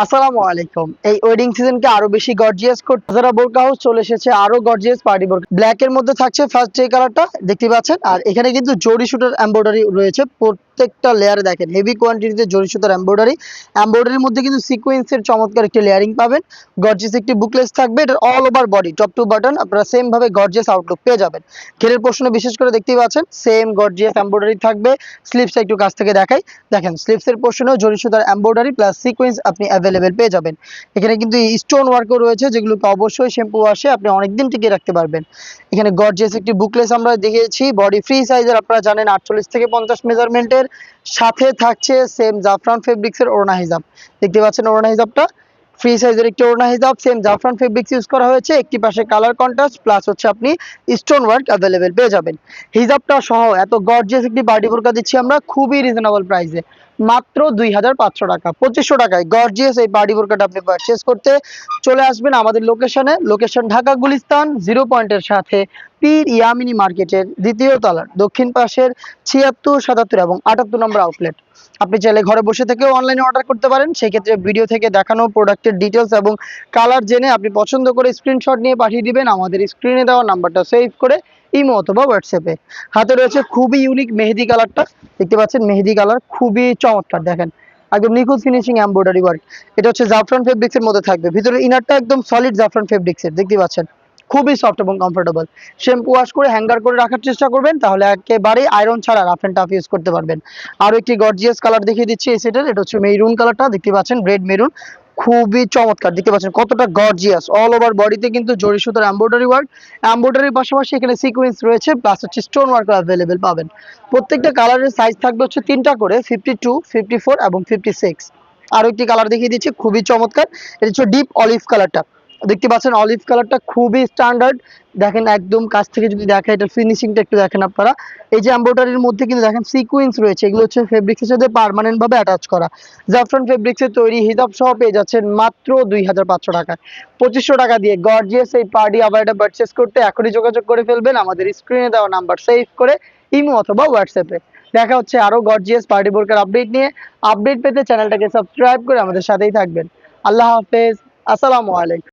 আসসালামু আলাইকুম। এই ওয়েডিং সিজনকে আরও বেশি গর্জিয়াস করতে যারা বোরকা হাউস চলে এসেছে, আরও গর্জিয়াস পার্টি বোরকা। ব্ল্যাক এর মধ্যে থাকছে ফার্স্ট যে কালারটা দেখতে পাচ্ছেন? আর এখানে কিন্তু জরি শুটার এমব্রয়ডারি রয়েছে। প্রত্যেকটা লেয়ারে দেখেন হেভি কোয়ান্টিটিতে জরি সুতার এমব্রয়ডারি এমব্রয়ডারির মধ্যে কিন্তু সিকোয়েন্সের চমৎকার একটি লেয়ারিং পাবেন। গর্জিয়াস একটি বুকলেস থাকবে, এটা all over body top to button আপনারা সেম ভাবে গর্জিয়াস আউটলুক পেয়ে যাবেন। ঘেরের পোর্শনে বিশেষ করে দেখতেই পাচ্ছেন সেম গর্জিয়াস এমব্রয়ডারি থাকবে। স্লিপসটা একটু কাছ থেকে দেখাই। দেখেন স্লিপসের পোর্শনেও জরি সুতার এমব্রয়ডারি প্লাস সিকোয়েন্স আপনি অ্যাভেলেবেল পেয়ে যাবেন। এখানে কিন্তু স্টোন ওয়ার্কও রয়েছে, যেগুলোকে অবশ্যই শ্যাম্পু আসে আপনি অনেকদিন টিকিয়ে রাখতে পারবেন। এখানে গর্জিয়াস একটি বুকলেস আমরা দেখিয়েছি বডি ফ্রি সাইজের আপনারা জানেন, আটচল্লিশ থেকে পঞ্চাশ মেজারমেন্টের সাথে থাকছে সেম জাফরান ফেব্রিক্সের ওড়না হিজাব। দেখতে পাচ্ছেন ওড়না হিজাবটা? ফ্রি সাইজের একটি ওড়না হিজাব সেম জাফরান ফেব্রিক্স ইউজ করা হয়েছে। একটি পাশে কালার কন্ট্রাস্ট প্লাস হচ্ছে আপনি স্টোন ওয়ার্ক অ্যাভেলেবেল পেয়ে যাবেন। হিজাবটা সহ এত গর্জিয়াস একটি বার্ডি বোরকা দিচ্ছি আমরা, খুবই রিজনেবল প্রাইসে মাত্র দুই হাজার পাঁচশো টাকা, পঁচিশশো টাকায়। গর্জিয়াস এই পার্টি আপনি পারচেস করতে চলে আসবেন আমাদের লোকেশনে লোকেশন ঢাকা গুলিস্তান জিরো পয়েন্টের সাথে পীর ইয়ামিনী মার্কেটের দ্বিতীয় তলার দক্ষিণ পাশের ছিয়াত্তর, সাতাত্তর এবং আটাত্তর নম্বর আউটলেট আপনি চাইলে ঘরে বসে থেকেও অনলাইনে অর্ডার করতে পারেন। সেক্ষেত্রে ভিডিও থেকে দেখানো প্রোডাক্টের ডিটেলস এবং কালার জেনে আপনি পছন্দ করে স্ক্রিনশট নিয়ে পাঠিয়ে দিবেন। আমাদের স্ক্রিনে দেওয়া নাম্বারটা সেভ করে ইমো অথবা হোয়াটসঅ্যাপে। হাতে রয়েছে খুবই ইউনিক মেহেদি কালারটা। দেখতে পাচ্ছেন, মেহেদি কালার খুবই চমৎকার, দেখেন। একদম নিখুঁত ফিনিশিং এমব্রয়ডারি ওয়ার্ক এটা হচ্ছে জাফরান ফেব্রিক্স এর মধ্যে থাকবে। ভিতরে ইনারটা একদম সলিড জাফরান ফেব্রিক্স এর, দেখতে পাচ্ছেন? খুবই সফট এবং কমফোর্টেবল শ্যাম্পু ওয়াশ করে হ্যাঙ্গার করে রাখার চেষ্টা করবেন, তাহলে একেবারেই আয়রন ছাড়া রাফ অ্যান্ড টাফ ইউজ করতে পারবেন। আরও একটি গর্জিয়াস কালার দেখিয়ে দিচ্ছি এই সেটের এটা হচ্ছে মেরুন কালারটা দেখতে পাচ্ছেন রেড মেরুন খুবই চমৎকার। দেখতে পাচ্ছেন কতটা গর্জিয়াস অল ওভার বডিতে কিন্তু জরি সুতার এমব্রয়ডারি ওয়ার্ক এমব্রয়ডারির পাশাপাশি এখানে সিকোয়েন্স রয়েছে প্লাস হচ্ছে স্টোন ওয়ার্ক অ্যাভেলেবেল পাবেন। প্রত্যেকটা কালারের সাইজ থাকবে হচ্ছে তিনটা করে ফিফটি টু ফিফটি ফোর এবং ফিফটি সিক্স আরও একটি কালার দেখিয়ে দিচ্ছি, খুবই চমৎকার। এটা হচ্ছে ডিপ অলিভ কালারটা দেখতে পাচ্ছেন অলিভ কালারটা খুবই স্ট্যান্ডার্ড দেখেন একদম কাছ থেকে যদি দেখা, এটার ফিনিশিংটা একটু দেখেন আপনারা। এই যে এমব্রয়ডারির মধ্যে কিন্তু দেখেন সিকুয়েন্স রয়েছে। এগুলো হচ্ছে ফেব্রিক্সের সাথে পার্মানেন্ট ভাবে অ্যাটাচ করা। জাফরান ফেব্রিক্সের তৈরি হিজাব সহ পেয়ে যাচ্ছেন মাত্র দুই হাজার পাঁচশো টাকায়। পঁচিশশো টাকা দিয়ে গর্জিয়াস এই পার্টি আবার এটা পারচেস করতে এখনই যোগাযোগ করে ফেলবেন। আমাদের স্ক্রিনে দেওয়া নাম্বার সেভ করে ইমো অথবা হোয়াটসঅ্যাপে দেখা হচ্ছে আরও গর্জিয়াস পার্টি বোর্কার আপডেট নিয়ে। আপডেট পেতে চ্যানেলটাকে সাবস্ক্রাইব করে আমাদের সাথেই থাকবেন। আল্লাহ হাফেজ। আসসালামু আলাইকুম।